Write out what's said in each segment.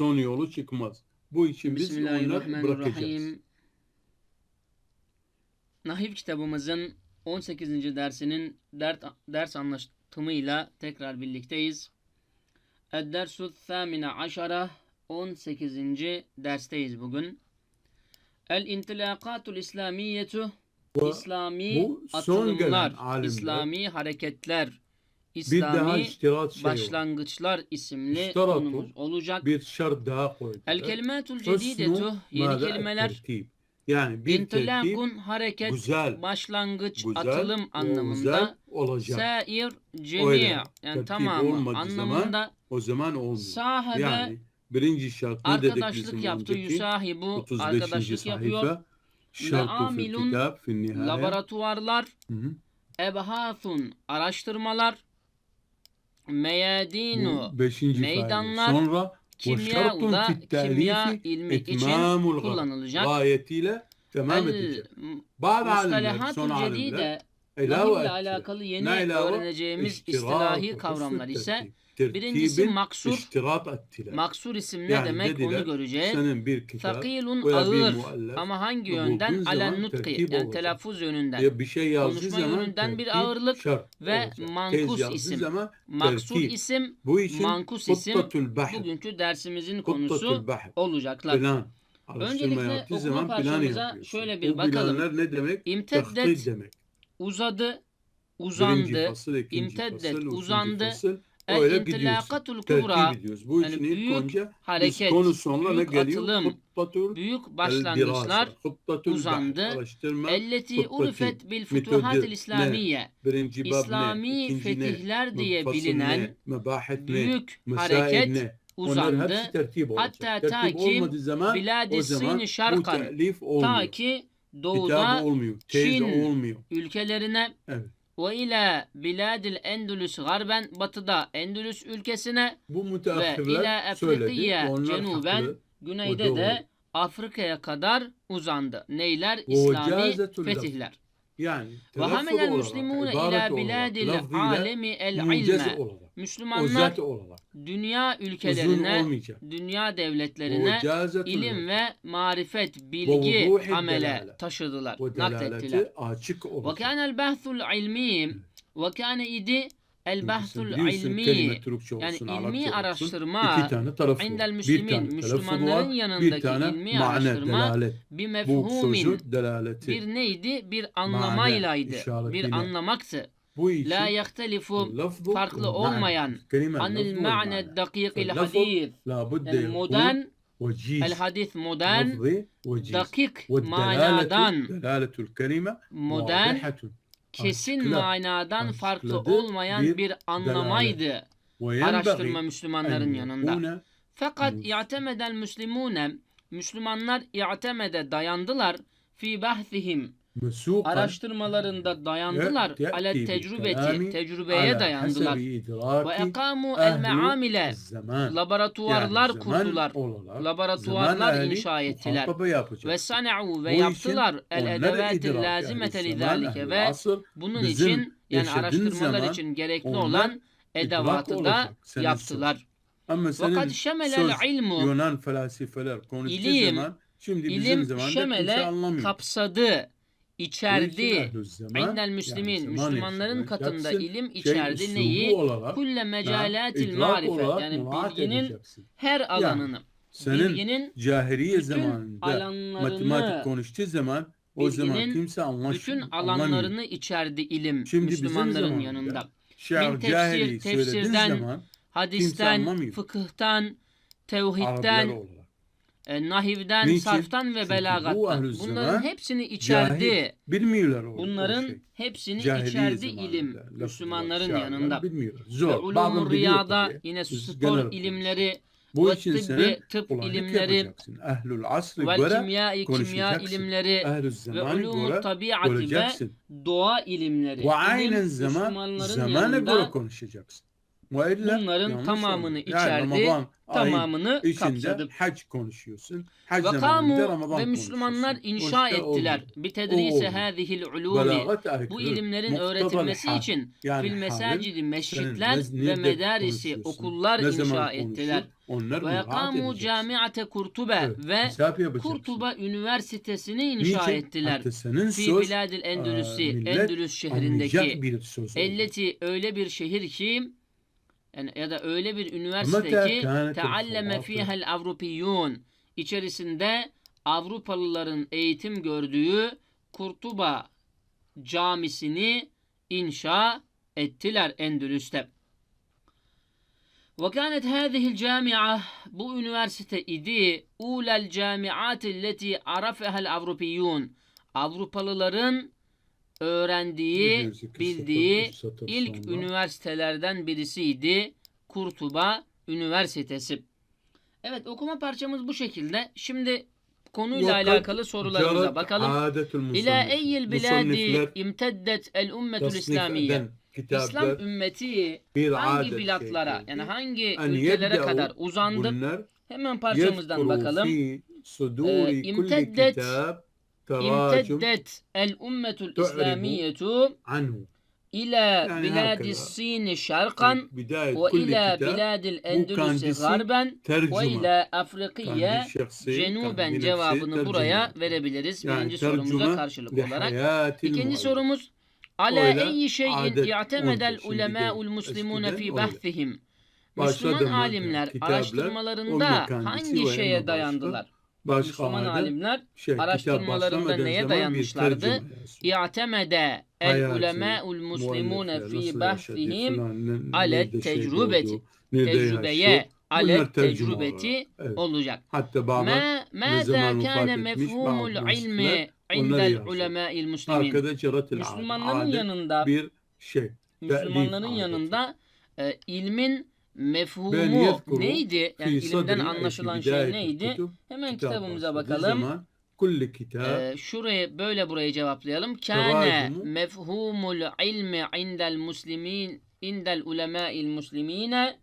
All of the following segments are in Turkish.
son yolu çıkmaz. Bu için biz onları bırakacağız. Nahiv kitabımızın 18. dersinin dert, ders anlatımıyla tekrar birlikteyiz. Ed-dersu thamine aşara 18. dersteyiz bugün. El-intilakatul İslamiyetu İslami bu son atılımlar, İslami hareketler, bir daha İslami iştirat şey başlangıçlar isimli konumuz olacak. Bir şart daha koydular. El kelimatul cedidetu yeni kelimeler. Yani bir İntilakun hareket güzel, başlangıç güzel, atılım anlamında güzel olacak. sair cemi yani Tertip tamamı olmadığı zaman anlamında O zaman olmuyor. sahibe Yani birinci şart ne dedik arkadaşlık yaptı yusahibu 35. arkadaşlık sayfa. yapıyor Şartu fil kitap fil nihaya. laboratuvarlar Hı hı. ebhathun araştırmalar meyadinu beşinci meydanlar. Sonra kimya da fit kimya ilmi için kullanılacak. Gayetiyle tamam edecek. Bazı alimler, son alimler ilave alakalı yeni öğreneceğimiz istilahi kavramlar ise birincisi maksur. maksur isim ne Yani demek dediler, onu göreceğiz. Senin bir kitap bir ağır muallef ama hangi yönden? Alen nutki yani olacak. telaffuz yönünden. ya bir şey Konuşma zaman yönünden bir ağırlık ve olacak. mankus Tez isim. zaman Maksur tertip. isim, Bu için mankus isim bugünkü dersimizin konusu olacaklar. Plan. Öncelikle okuma parçamıza şöyle bir Bu bakalım. ne demek? İmteddet, demek. uzadı, uzandı, imteddet, uzandı. fasıl. Öyle gidiyorsun. el-intilakatul kubra Tertip ediyoruz. Bu yani için ilk büyük önce hareket, konu sonuna ne büyük geliyor? atılım, Kuttatul büyük el başlangıçlar uzandı. Araştırma. elleti Kuttati, urifet bil futuhatil ne? İslamiye Birinci bab İslami ne? fetihler diye fasıl bilinen ne? Mebahit ne? büyük Mesail hareket ne? Uzandı. hepsi tertip olacak. Hatta tertip ta ki olmadığı zaman Bilad-i zaman Sin bu şarkan telif olmuyor. ta ki Kitabı doğuda olmuyor. Teyze Çin olmuyor. ülkelerine Evet. Ve ile biladil endülüs garben batıda Endülüs ülkesine Bu ve ila Onlar cenuben güneyde de Afrika'ya kadar uzandı. Neyler? İslami fetihler. Yani müslimune ibaret ila biladil alemi el ilme. Müslümanlar dünya ülkelerine, dünya devletlerine ilim ve marifet, bilgi amele taşıdılar, naklettiler. Ve olacak. kâne bahthul ilmi ve kâne idi El bahtul ilmi yani ilmi araştırma olsun. iki tane tarafı indel bir tane Müslümanların var, yanındaki bir tane ilmi mane, araştırma delalet. bir mefhumin delaleti. bir neydi? Bir anlamaylaydı. mane, bir anlamaktı. Bu işi la yahtelifu farklı olmayan. anil ma'ne dakikil hadis. yani modern el hadis modern dakik manadan. modern kesin manadan farklı olmayan bir, anlamaydı araştırma Müslümanların yanında. Fakat i'temedel Müslümune Müslümanlar i'temede dayandılar. Fi bahtihim araştırmalarında dayandılar. Ale tecrübeti, tecrübeye dayandılar. Ve ekamu el meamile laboratuvarlar kurdular. Laboratuvarlar inşa ettiler. Ve sana'u ve yaptılar el edevati lazimete lidalike ve bunun için yani araştırmalar için gerekli olan edevatı da yaptılar. Ama senin söz Yunan felsefeler konuştuğu zaman Şimdi ilim bizim şemele kapsadı içerdi. İndel müslimin, Müslümanların katında ilim Şey, içerdi neyi? Kulle mecalatil marifet yani bilginin her alanını, Senin bilginin cahiliye zamanında matematik konuştuğu zaman o zaman kimse anlaş, bütün alanlarını içerdi ilim Şimdi Müslümanların yanında. Min tefsir, tefsirden, Hadisten, fıkıhtan, tevhidden. E, nahivden, Niçin? sarftan ve bu belagattan. ahlüz Bunların hepsini içerdi. Bilmiyorlar o, Bunların o şey. hepsini Cahiliye içerdi zamanında ilim lafı Müslümanların var, yanında. Bilmiyorlar. Ve Zor. Biliyor riyada yine spor ilimleri Bu ve için tıbbi senin tıp ilimleri. Ehlül asrı ve göre kimya kimya ilimleri ve göre tabiatı ve doğa ilimleri. Ve aynen zaman Müslümanların zamana yanında göre konuşacaksın. Muella, Bunların tamamını oldu. içerdi. Yani tamamını kapsadı. Hac konuşuyorsun. Hac ve kamu ve Müslümanlar inşa ettiler. Bi tedrise hazihil ulumi. Bu ilimlerin öğretilmesi için yani fil mesacidi meşritler ve medarisi okullar inşa ettiler. Onlar ve kamu camiate Kurtube ve Kurtuba Üniversitesini inşa Niçin? ettiler. Fi biladil Endülüs'i, Endülüs şehrindeki. Elleti öyle bir şehir ki ya da öyle bir üniversite ki tealleme fihel Avrupiyun içerisinde Avrupalıların eğitim gördüğü Kurtuba camisini inşa ettiler Endülüs'te. Ve kânet hâzihil câmi'a bu üniversite idi ulel camiati leti arafehel Avrupiyyun. Avrupalıların öğrendiği, bildiği ilk üniversitelerden birisiydi Kurtuba Üniversitesi. Evet okuma parçamız bu şekilde. Şimdi konuyla alakalı sorularımıza bakalım. musannif. eyyil biladi imteddet el tasnif İslamiye. İslam ümmeti hangi bilatlara şeydir. yani hangi En ülkelere kadar uzandı? Hemen parçamızdan bakalım. Ee, imteddet- ümmetul Tu'ribu İslamiyetu anhu. ila Yani kendisi garben ve tercüme. ila Afrikiye Kendi şahsi, cenuben kendi cevabını buraya verebiliriz. Yani Birinci sorumuza karşılık olarak. İkinci sorumuz ulemâ'ul değil. muslimûne Eskiden fi öyle. bahthihim. Başladı Müslüman alimler araştırmalarında hangi şeye dayandılar? başka Müslüman alimler şey, araştırmalarında neye dayanmışlardı? İ'temede el ulemâ'ul muslimûne fî bahsihim ale tecrübeti. Tecrübeye ale tecrübeti olacak. Hatta bazen mâzâ kâne mefhumul ilmi indel ulemâ'il muslimin. Müslümanların yanında bir şey. Müslümanların yanında e, ilmin mefhumu yezkuru neydi? Yani fi ilimden sadri anlaşılan fi şey bidayet neydi? kutub, Hemen kitap kitabımıza başladığı bakalım. zaman kulli kitap Ee, şurayı böyle burayı cevaplayalım. Kâne Tevazumu. mefhumul ilmi indel muslimin indel ulemâ'il muslimine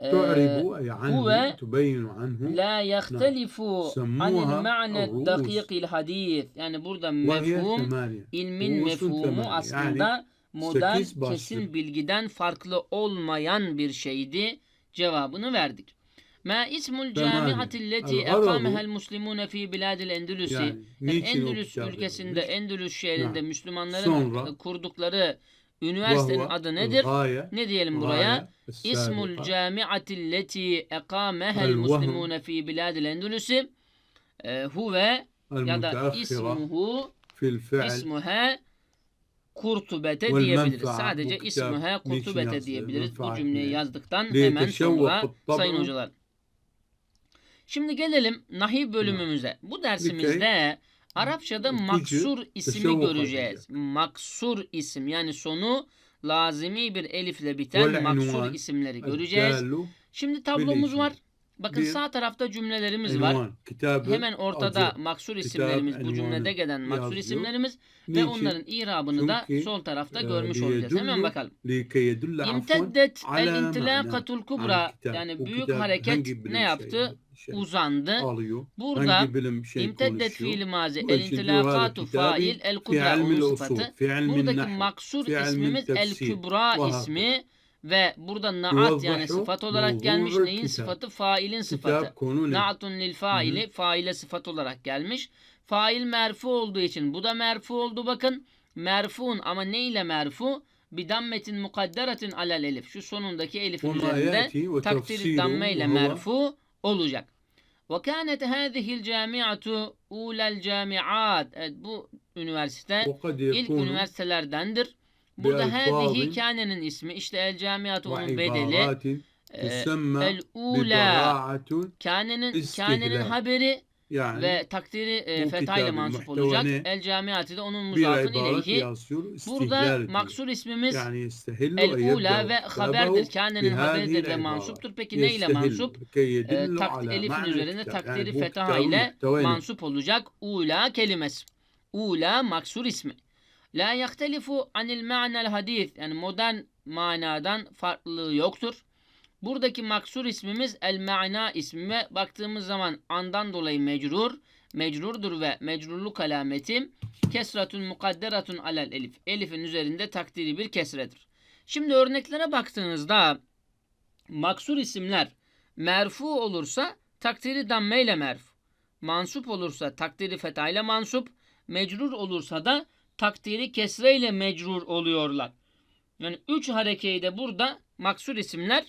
e, تعرب أي هو عنه تبين عنه la yahtelifu Semmuha anil ma'ne ar-ru'us. dakikil hadis. Yani burada وهي mefhum ثمانية ilmin Ru'usun mefhumu temeli. aslında modern model kesin bilgiden farklı olmayan bir şeydi cevabını verdik. Ma ismul camiatilleti ekamehel muslimune fi biladil endülüsi. Yani, yani Endülüs ülkesinde, edilmiş? Endülüs şehrinde yani, Müslümanların sonra, kurdukları üniversitenin vahva, adı nedir? Gaye, ne diyelim buraya? Gaye, ismul camiatilleti ekamehel muslimune fi biladil endülüsi. Ee, Huve ya da ismuhu ismuhe kurtubete diyebiliriz. Sadece ismihe kurtubete diyebiliriz. Bu cümleyi yazdıktan hemen sonra sayın hocalar. Şimdi gelelim nahi bölümümüze. Bu dersimizde Arapçada maksur ismi göreceğiz. Maksur isim yani sonu lazimi bir elifle biten maksur isimleri göreceğiz. Şimdi tablomuz var. Bakın bir sağ tarafta cümlelerimiz var. Kitabı, Hemen ortada adı, maksur isimlerimiz, kitab, bu cümlede gelen maksur yazıyor. isimlerimiz Niçin? ve onların irabını da sol tarafta e, görmüş olacağız. Hemen bakalım. İmteddet el intilakatul kubra yani büyük hareket ne yaptı? şey, uzandı. Alıyor. Burada şey imteddet fiili mazi el intilakatu fail el kudra onun sıfatı. Buradaki maksur ismimiz el kübra ismi. Ve burada naat yani sıfat olarak gelmiş. Neyin sıfatı? Failin sıfatı. Naatun lil faili. Faile sıfat olarak gelmiş. Fail merfu olduğu için bu da merfu oldu bakın. Merfun ama ne ile merfu? Bidammetin mukadderatin alel elif. Şu sonundaki elif üzerinde takdiri damme ile merfu olacak. Ve kânet hâzihil camiatu ulel camiat. Evet bu üniversite ilk üniversitelerdendir. Burada hâzihi hikayenin ismi işte el camiatı onun bedeli. Ee, el ula kânenin, kânenin haberi yani ve takdiri e, feta ile mansup olacak. El camiatı da onun muzafın ileyhi. Burada maksur ismimiz yani el ula ve haberdir. Kânenin haberidir ve mansuptur. Peki ne ile mansup? Tak, elifin üzerinde takdiri yani, feta ile mansup olacak. Ula kelimesi. Ula maksur ismi. La yahtelifu anil ma'nel hadis. Yani modern manadan farklılığı yoktur. Buradaki maksur ismimiz el ma'na ismime baktığımız zaman andan dolayı mecrur, mecrurdur ve mecrurluk alameti kesratun mukadderatun alel elif. Elifin üzerinde takdiri bir kesredir. Şimdi örneklere baktığınızda maksur isimler merfu olursa takdiri damme ile merfu. Mansup olursa takdiri feta ile mansup. Mecrur olursa da takdiri kesre ile mecrur oluyorlar. Yani üç harekeyi de burada maksur isimler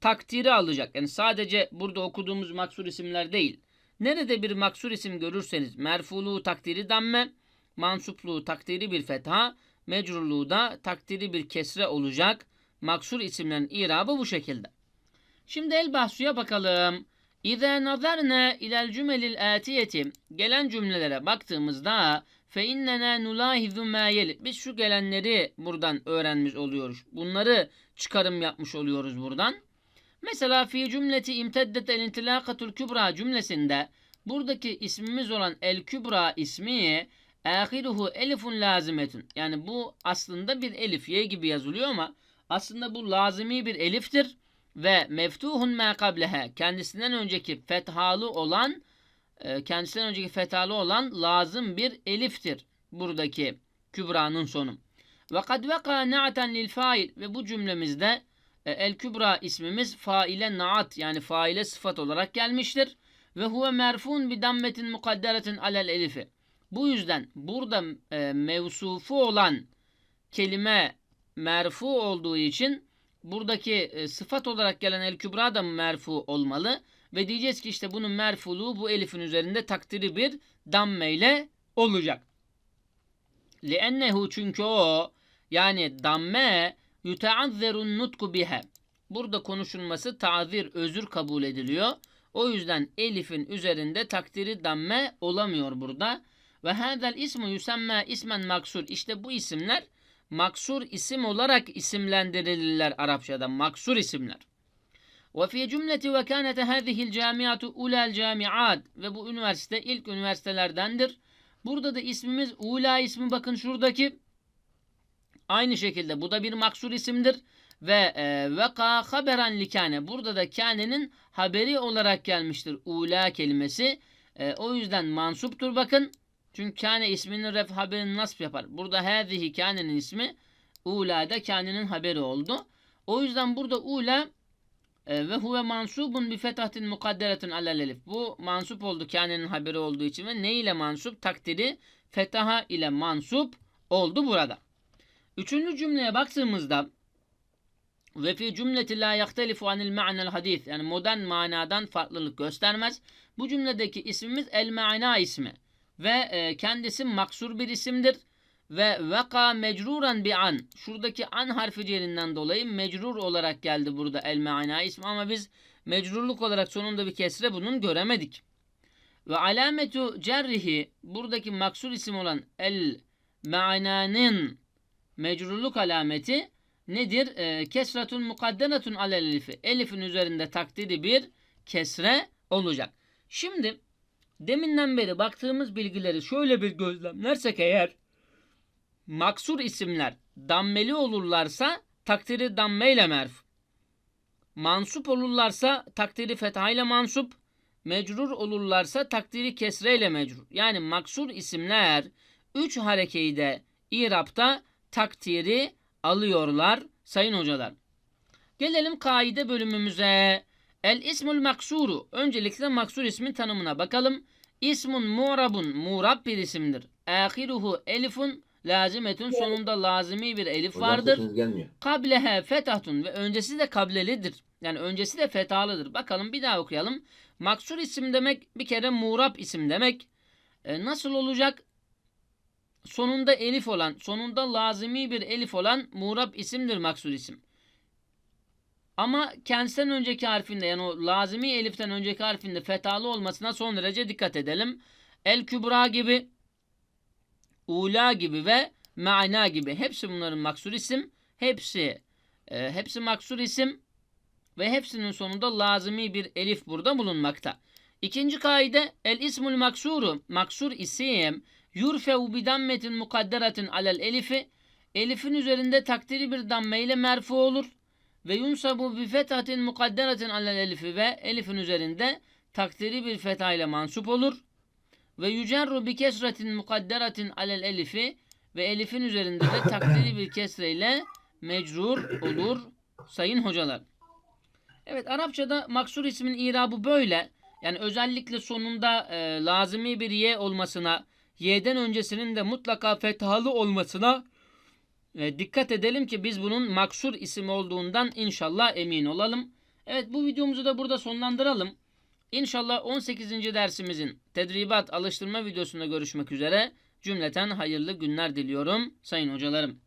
takdiri alacak. Yani sadece burada okuduğumuz maksur isimler değil. Nerede bir maksur isim görürseniz merfuluğu takdiri damme, mansupluğu takdiri bir fetha, mecrurluğu da takdiri bir kesre olacak. Maksur isimlerin irabı bu şekilde. Şimdi el bahsuya bakalım. İza nazarna ilel cümelil atiyeti gelen cümlelere baktığımızda fe innena nulahizu ma. Biz şu gelenleri buradan öğrenmiş oluyoruz. Bunları çıkarım yapmış oluyoruz buradan. Mesela fi cümleti imteddet el intilakatul kübra cümlesinde buradaki ismimiz olan el kübra ismi ahiruhu elifun lazimetun. Yani bu aslında bir elif y gibi yazılıyor ama aslında bu lazimi bir eliftir ve meftuhun ma kendisinden önceki fethalı olan kendisinden önceki fethalı olan lazım bir eliftir buradaki kübranın sonu. Ve kad veka na'ten lil fail ve bu cümlemizde e, el kübra ismimiz faile naat yani faile sıfat olarak gelmiştir. Ve huve merfun bi dammetin mukadderetin alel elifi. Bu yüzden burada e, mevsufu olan kelime merfu olduğu için buradaki e, sıfat olarak gelen el kübra da merfu olmalı. Ve diyeceğiz ki işte bunun merfuluğu bu elifin üzerinde takdiri bir damme ile olacak. Liennehu çünkü o yani damme yuteazzerun nutku bihe. Burada konuşulması tazir, özür kabul ediliyor. O yüzden elifin üzerinde takdiri damme olamıyor burada. Ve hadel ismu yusamma ismen maksur. İşte bu isimler maksur isim olarak isimlendirilirler Arapçada. Maksur isimler. Ve fi cümleti ve kânete hâzihil camiatu camiat. Ve bu üniversite ilk üniversitelerdendir. Burada da ismimiz ula ismi bakın şuradaki. Aynı şekilde bu da bir maksur isimdir. Ve e, veka haberen likane. Burada da kanenin haberi olarak gelmiştir ula kelimesi. E, o yüzden mansuptur bakın. Çünkü kâne isminin ref haberini nasip yapar. Burada hâzihi kânenin ismi ula'da kânenin haberi oldu. O yüzden burada ula ve huve mansubun bi fethatin mukadderetin alel elif. Bu mansup oldu kânenin haberi olduğu için ve ne ile mansup? Takdiri fetaha ile mansup oldu burada. Üçüncü cümleye baktığımızda ve fi cümleti la yahtelifu anil ma'nel hadis yani modern manadan farklılık göstermez. Bu cümledeki ismimiz el ma'na ismi ve e, kendisi maksur bir isimdir ve veka mecruran bi an. Şuradaki an harfi celinden dolayı mecrur olarak geldi burada el ma'na ismi ama biz mecrurluk olarak sonunda bir kesre bunun göremedik. Ve alametu cerrihi buradaki maksur isim olan el ma'nanın mecrurluk alameti nedir? E, kesratun mukadderatun alel elifi. Elifin üzerinde takdiri bir kesre olacak. Şimdi deminden beri baktığımız bilgileri şöyle bir gözlemlersek eğer maksur isimler dammeli olurlarsa takdiri dammeyle merf. Mansup olurlarsa takdiri fethayla mansup. Mecrur olurlarsa takdiri kesreyle mecrur. Yani maksur isimler üç harekeyi de İrab'da takdiri alıyorlar sayın hocalar. Gelelim kaide bölümümüze. El ismul maksuru. Öncelikle maksur ismin tanımına bakalım. İsmun mu'rabun. Mu'rab bir isimdir. Ahiruhu elifun lazimetun. Sonunda lazimi bir elif Hocam vardır. Kablehe fetahtun ve öncesi de kablelidir. Yani öncesi de fetalıdır. Bakalım bir daha okuyalım. Maksur isim demek bir kere muğrab isim demek. E, nasıl olacak? Sonunda elif olan, sonunda lazimi bir elif olan muğrab isimdir maksur isim. Ama kendisinden önceki harfinde yani o lazimi eliften önceki harfinde fetalı olmasına son derece dikkat edelim. El kübra gibi, ula gibi ve ma'na gibi hepsi bunların maksur isim. Hepsi e, hepsi maksur isim ve hepsinin sonunda lazimi bir elif burada bulunmakta. İkinci kaide el ismul maksuru maksur isim yurfeu bi dammetin mukadderetin alel elifi Elif'in üzerinde takdiri bir damme ile merfu olur. Ve yunsabu bi fethatin mukadderatin alel elifi ve elifin üzerinde takdiri bir fetha ile mansup olur. Ve yücerru bi kesretin mukadderatin alel elifi ve elifin üzerinde de takdiri bir kesre ile mecrur olur sayın hocalar. Evet Arapçada maksur ismin irabı böyle. Yani özellikle sonunda e, lazimi bir ye olmasına, y'den öncesinin de mutlaka fethalı olmasına e, dikkat edelim ki biz bunun maksur isim olduğundan inşallah emin olalım. Evet bu videomuzu da burada sonlandıralım. İnşallah 18. dersimizin tedribat alıştırma videosunda görüşmek üzere. Cümleten hayırlı günler diliyorum sayın hocalarım.